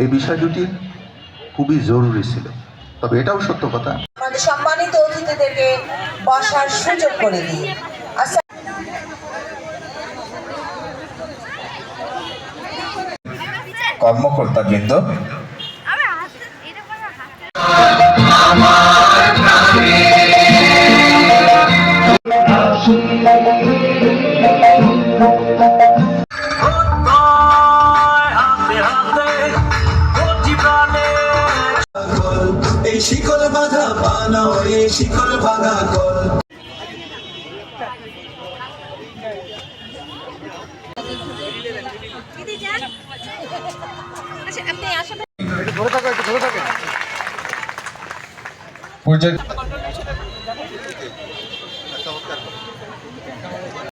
এই বিষয় দুটি খুবই জরুরি ছিল তবে এটাও সত্য কথা। আমাদের সম্মানিত অতিথিদেরকে বসার সুযোগ করে দিই আচ্ছা শিকল বাঁধা বানাও রে শিকল বাঁধা কল। থাকো একটু পূজা